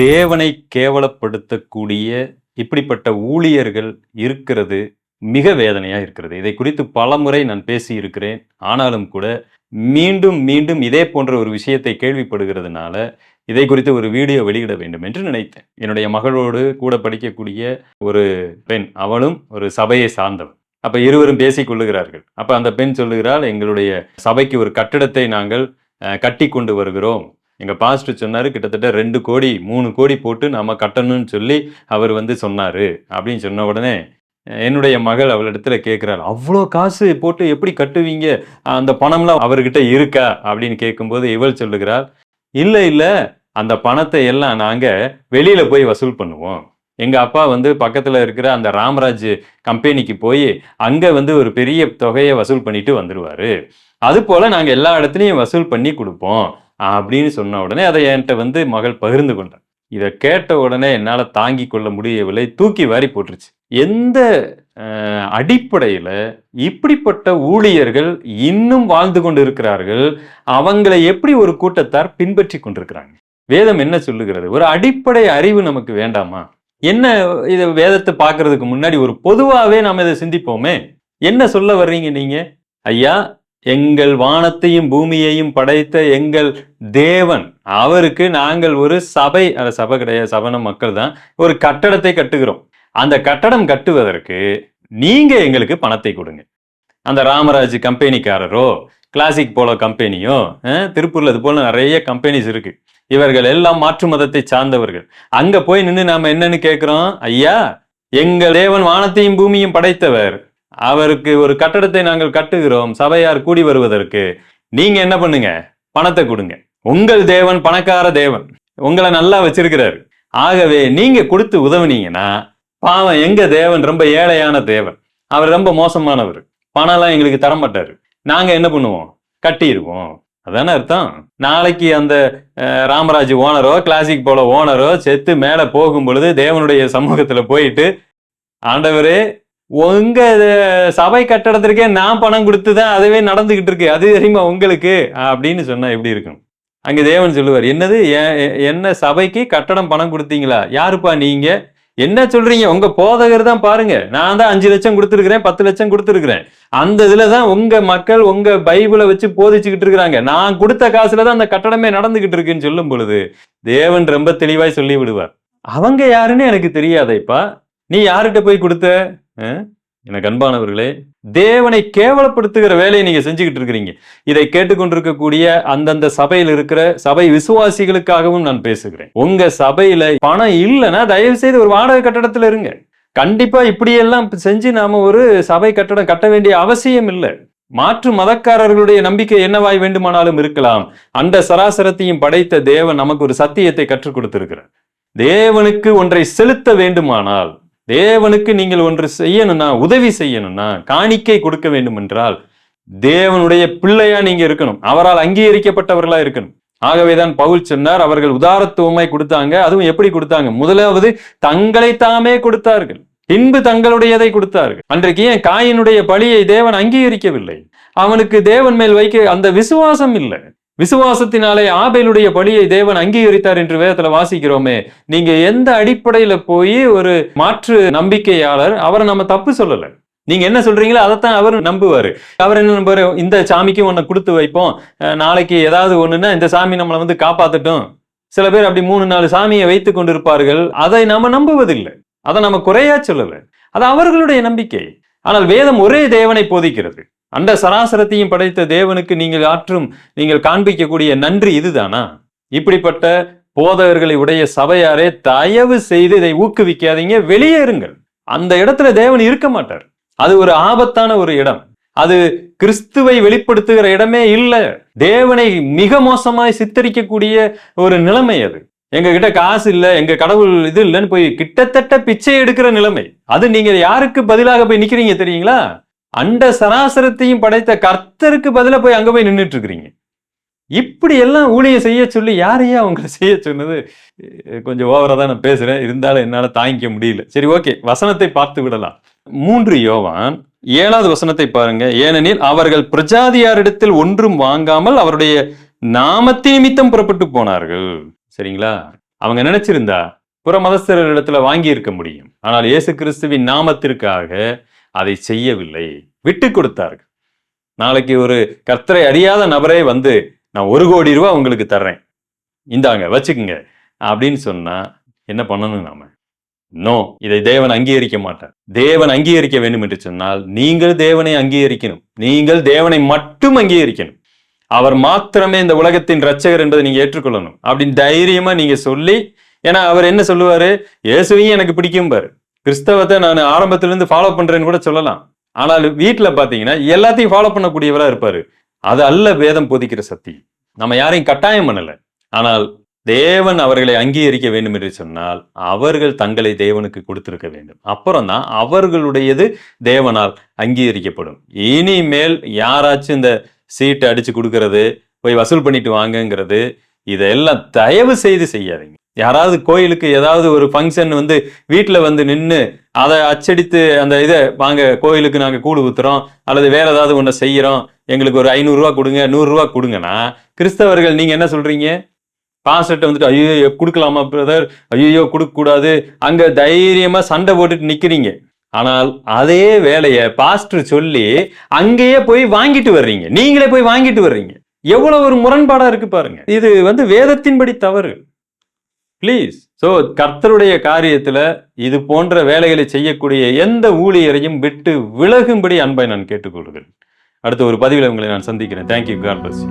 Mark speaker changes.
Speaker 1: தேவனை கேவலப்படுத்தக்கூடிய இப்படிப்பட்ட ஊழியர்கள் இருக்கிறது மிக வேதனையா இருக்கிறது. இதை குறித்து பலமுறை நான் பேசியிருக்கிறேன். ஆனாலும் கூட மீண்டும் மீண்டும் இதே போன்ற ஒரு விஷயத்தை கேள்விப்படுகிறதுனால இதை குறித்து ஒரு வீடியோ வெளியிட வேண்டும் என்று நினைத்தேன். என்னுடைய மகளோடு கூட படிக்கக்கூடிய ஒரு பெண் அவளும் ஒரு சபையை சார்ந்தவள். அப்ப இருவரும் பேசிக் கொள்ளுகிறார்கள். அப்ப அந்த பெண் சொல்லுகிறாள் எங்களுடைய சபைக்கு ஒரு கட்டிடத்தை நாங்கள் கட்டி கொண்டு வருகிறோம். எங்கள் பாஸ்டர் சொன்னார் கிட்டத்தட்ட ரெண்டு கோடி மூணு கோடி போட்டு நாம் கட்டணும்னு சொல்லி அவர் வந்து சொன்னார் அப்படின்னு சொன்ன உடனே என்னுடைய மகள் அவளிடத்துல கேட்குறாள் அவ்வளோ காசு போட்டு எப்படி கட்டுவீங்க? அந்த பணம்லாம் அவர்கிட்ட இருக்கா? அப்படின்னு கேட்கும்போது இவள் சொல்லுகிறாள் இல்லை இல்லை அந்த பணத்தை எல்லாம் நாங்கள் வெளியில் போய் வசூல் பண்ணுவோம். எங்கள் அப்பா வந்து பக்கத்தில் இருக்கிற அந்த ராமராஜ் கம்பெனிக்கு போய் அங்கே வந்து ஒரு பெரிய தொகையை வசூல் பண்ணிட்டு வந்துடுவார் அது போல் நாங்கள் எல்லா இடத்துலையும் வசூல் பண்ணி கொடுப்போம். அப்படின்னு சொன்ன உடனே அதை என்கிட்ட வந்து மகள் பகிர்ந்து கொண்டார் இதை கேட்ட உடனே என்னால் தாங்கி கொள்ள முடியவில்லை. தூக்கி வாரி போட்டுருச்சு. எந்த அடிப்படையில் இப்படிப்பட்ட ஊழியர்கள் இன்னும் வாழ்ந்து கொண்டு இருக்கிறார்கள் அவங்களை எப்படி ஒரு கூட்டத்தார் பின்பற்றி கொண்டிருக்கிறாங்க? வேதம் என்ன சொல்லுகிறது? ஒரு அடிப்படை அறிவு நமக்கு வேண்டாமா? என்ன இதை வேதத்தை பார்க்கறதுக்கு முன்னாடி ஒரு பொதுவாகவே நாம் இதை சிந்திப்போமே? என்ன சொல்ல வர்றீங்க நீங்க? ஐயா எங்கள் வானத்தையும் பூமியையும் படைத்த எங்கள் தேவன். அவருக்கு நாங்கள் ஒரு சபை அது சபை கிடையாது சபன மக்கள் தான். ஒரு கட்டடத்தை கட்டுகிறோம். அந்த கட்டடம் கட்டுவதற்கு நீங்க எங்களுக்கு பணத்தை கொடுங்க. அந்த ராமராஜ் கம்பெனிக்காரரோ கிளாசிக் போல கம்பெனியோ திருப்பூர்ல இது போல நிறைய கம்பெனிஸ் இருக்கு. இவர்கள் எல்லாம் மாற்று மதத்தை சார்ந்தவர்கள். அங்க போய் நின்று நாம என்னன்னு கேட்கிறோம் ஐயா எங்கள் தேவன் வானத்தையும் பூமியும் படைத்தவர். அவருக்கு ஒரு கட்டடத்தை நாங்கள் கட்டுகிறோம். சபையார் கூடி வருவதற்கு. நீங்க என்ன பண்ணுங்க? பணத்தை கொடுங்க. உங்கள் தேவன் பணக்கார தேவன் உங்களை நல்லா வச்சிருக்கிறாரு. ஆகவே நீங்க கொடுத்து உதவுனீங்கன்னா பாவம் எங்க தேவன் ரொம்ப ஏழையான தேவன். அவர் ரொம்ப மோசமானவர். பணம்லாம் எங்களுக்கு தரமாட்டாரு நாங்க என்ன பண்ணுவோம்? கட்டிடுவோம். அதானே அர்த்தம்? நாளைக்கு அந்த ராமராஜ் ஓனரோ கிளாசிக் போல ஓனரோ செத்து மேலே போகும் பொழுது தேவனுடைய சமூகத்துல போயிட்டு ஆண்டவரே உங்க சபை கட்டடத்திற்கே நான் பணம் கொடுத்து தான் அதுவே நடந்துகிட்டு இருக்கு. அது தெரியுமா உங்களுக்கு? அப்படின்னு சொன்னா எப்படி இருக்கும்? அங்க தேவன் சொல்லுவார் என்னது? என்ன சபைக்கு கட்டடம் பணம் கொடுத்தீங்களா? யாருப்பா நீங்க? என்ன சொல்றீங்க? உங்க போதகர் தான் பாருங்க. நான் தான் அஞ்சு லட்சம் கொடுத்துருக்கிறேன் பத்து லட்சம் கொடுத்துருக்கிறேன். அந்த இதுல தான் உங்க மக்கள் உங்க பைபிளை வச்சு போதிச்சுக்கிட்டு இருக்கிறாங்க. நான் கொடுத்த காசுல தான் அந்த கட்டடமே நடந்துகிட்டு இருக்குன்னு சொல்லும் பொழுது தேவன் ரொம்ப தெளிவாய் சொல்லி விடுவார் அவங்க யாருன்னு எனக்கு தெரியாதேப்பா. நீ யார்கிட்ட போய் கொடுத்த? எனக்கு அன்பானவர்களே தேவனை கேவலப்படுத்துகிற வேலையை நீங்க செஞ்சுக்கிட்டு இருக்கிறீங்க. இதை கேட்டுக்கொண்டிருக்கக்கூடிய அந்தந்த சபையில் இருக்கிற சபை விசுவாசிகளுக்காகவும் நான் பேசுகிறேன். உங்க சபையில பணம் இல்லைன்னா தயவு செய்து ஒரு வாடகை கட்டடத்துல இருங்க. கண்டிப்பா இப்படியெல்லாம் செஞ்சு நாம ஒரு சபை கட்டடம் கட்ட வேண்டிய அவசியம் இல்லை. மாற்று மதக்காரர்களுடைய நம்பிக்கை என்னவாய் வேண்டுமானாலும் இருக்கலாம். அந்த சராசரத்தையும் படைத்த தேவன் நமக்கு ஒரு சத்தியத்தை கற்றுக் கொடுத்திருக்கிறார். தேவனுக்கு ஒன்றை செலுத்த வேண்டுமானால் தேவனுக்கு நீங்கள் ஒன்று செய்யணும்னா உதவி செய்யணும்னா காணிக்கை கொடுக்க வேண்டும் என்றால் தேவனுடைய பிள்ளையா நீங்க இருக்கணும். அவரால் அங்கீகரிக்கப்பட்டவர்களா இருக்கணும். ஆகவேதான் பவுல் சொன்னார் அவர்கள் உதாரத்துவமாய் கொடுத்தாங்க அதுவும் எப்படி கொடுத்தாங்க? முதலாவது தங்களை தாமே கொடுத்தார்கள். பின்பு தங்களுடையதை கொடுத்தார்கள். அன்றைக்கு ஏன் காயினுடைய பழியை தேவன் அங்கீகரிக்கவில்லை? அவனுக்கு தேவன் மேல் வைக்க அந்த விசுவாசம் இல்லை. விசுவாசத்தினாலே ஆபேலுடைய பழியை தேவன் அங்கீகரித்தார் என்று வேதத்துல வாசிக்கிறோமே. நீங்க எந்த அடிப்படையில போய் ஒரு மாற்று நம்பிக்கையாளர் அவரை நம்ம தப்பு சொல்லல. நீங்க என்ன சொல்றீங்களோ அதைத்தான் அவர் நம்புவாரு. அவர் என்ன நம்புவாரு? இந்த சாமிக்கு உன்னை கொடுத்து வைப்போம். நாளைக்கு ஏதாவது ஒண்ணுன்னா இந்த சாமி நம்மளை வந்து காப்பாத்தட்டும். சில பேர் அப்படி மூணு நாலு சாமியை வைத்து கொண்டிருப்பார்கள். அதை நாம நம்புவதில்லை. அதை நம்ம குறையா சொல்லல. அது அவர்களுடைய நம்பிக்கை. ஆனால் வேதம் ஒரே தேவனை போதிக்கிறது. அந்த சராசரத்தையும் படைத்த தேவனுக்கு நீங்கள் ஆற்றும் நீங்கள் காண்பிக்கக்கூடிய நன்றி இதுதானா? இப்படிப்பட்ட போதகர்களை உடைய சபையாரே தயவு செய்து இதை ஊக்குவிக்காதீங்க வெளியேறுங்கள் அந்த இடத்துல தேவன் இருக்க மாட்டார். அது ஒரு ஆபத்தான ஒரு இடம். அது கிறிஸ்துவை வெளிப்படுத்துகிற இடமே இல்லை. தேவனை மிக மோசமாய் சித்தரிக்கக்கூடிய ஒரு நிலைமை அது. எங்க கிட்ட காசு இல்லை எங்க கடவுள் இது இல்லைன்னு போய் கிட்டத்தட்ட பிச்சை எடுக்கிற நிலைமை. அது நீங்க யாருக்கு பதிலாக போய் நிக்கிறீங்க தெரியுங்களா? அண்ட சராசரத்தையும் படைத்த கர்த்தருக்கு பதிலாக போய் அங்க போய் நின்றுட்டு இருக்கிறீங்க இப்படி எல்லாம் ஊழியம் செய்ய சொல்லி யாரையா அவங்களை செய்ய சொன்னது? கொஞ்சம் ஓவரா தான் நான் பேசுறேன். இருந்தாலும் என்னால தாங்கிக்க முடியல. சரி ஓகே வசனத்தை பார்த்து விடலாம். மூன்று யோவான் ஏழாவது வசனத்தை பாருங்க. ஏனெனில் அவர்கள் பிரஜாதியாரிடத்தில் ஒன்றும் வாங்காமல் அவருடைய நாமத்தை நிமித்தம் புறப்பட்டு போனார்கள். சரிங்களா? அவங்க நினைச்சிருந்தா புற மதஸ்தரிடத்துல வாங்கி இருக்க முடியும். ஆனால் இயேசு கிறிஸ்துவின் நாமத்திற்காக அதை செய்யவில்லை. விட்டு கொடுத்தார்கள். நாளைக்கு ஒரு கர்த்தரை அறியாத நபரே வந்து நான் ஒரு கோடி ரூபா உங்களுக்கு தர்றேன். இந்தாங்க வச்சுக்கோங்க. அப்படின்னு சொன்னா என்ன பண்ணணும் நாம? நோ இதை தேவன் அங்கீகரிக்க மாட்டார். தேவன் அங்கீகரிக்க வேண்டும் என்று சொன்னால் நீங்கள் தேவனை அங்கீகரிக்கணும். நீங்கள் தேவனை மட்டும் அங்கீகரிக்கணும். அவர் மாத்திரமே இந்த உலகத்தின் ரட்சகர் என்பதை நீங்க ஏற்றுக்கொள்ளணும். அப்படின்னு தைரியமா நீங்க சொல்லி ஏன்னா அவர் என்ன சொல்லுவாரு? இயேசுவையும் எனக்கு பிடிக்கும் பாரு. கிறிஸ்தவத்தை நான் ஆரம்பத்திலிருந்து ஃபாலோ பண்றேன்னு கூட சொல்லலாம். ஆனால் வீட்டில் பார்த்தீங்கன்னா எல்லாத்தையும் ஃபாலோ பண்ணக்கூடியவராக இருப்பார். அது அல்ல வேதம் போதிக்கிற சக்தி. நம்ம யாரையும் கட்டாயம் பண்ணலை. ஆனால் தேவன் அவர்களை அங்கீகரிக்க வேண்டும் என்று சொன்னால் அவர்கள் தங்களை தேவனுக்கு கொடுத்திருக்க வேண்டும். அப்புறம் தான் அவர்களுடையது தேவனால் அங்கீகரிக்கப்படும். இனிமேல் யாராச்சும் இந்த சீட்டை அடித்து கொடுக்கறது போய் வசூல் பண்ணிட்டு வாங்கங்கிறது இதெல்லாம் தயவு செய்து செய்யாதீங்க. யாராவது கோயிலுக்கு ஏதாவது ஒரு ஃபங்க்ஷன் வந்து வீட்டில் வந்து நின்று அதை அச்சடித்து அந்த இதை வாங்க கோயிலுக்கு நாங்கள் கூடு ஊத்துறோம் அல்லது வேற ஏதாவது ஒன்று செய்கிறோம் எங்களுக்கு ஒரு ஐநூறுரூவா கொடுங்க நூறுரூவா கொடுங்கன்னா கிறிஸ்தவர்கள் நீங்கள் என்ன சொல்கிறீங்க பாஸ்டர்ட்ட வந்துட்டு ஐயோ கொடுக்கலாமா பிரதர் ஐயோ கொடுக்கக்கூடாது. அங்கே தைரியமாக சண்டை போட்டுட்டு நிற்கிறீங்க ஆனால் அதே வேலையை பாஸ்டர் சொல்லி அங்கேயே போய் வாங்கிட்டு வர்றீங்க. நீங்களே போய் வாங்கிட்டு வர்றீங்க. எவ்வளவு ஒரு முரண்பாடாக இருக்கு பாருங்க. இது வந்து வேதத்தின்படி தவறு. ப்ளீஸ் ஸோ கர்த்தருடைய காரியத்துல இது போன்ற வேலைகளை செய்யக்கூடிய எந்த ஊழியரையும் விட்டு விலகும்படி அன்பை நான் கேட்டுக்கொள்கிறேன். அடுத்த ஒரு பதிவில் உங்களை நான் சந்திக்கிறேன். Thank you God plus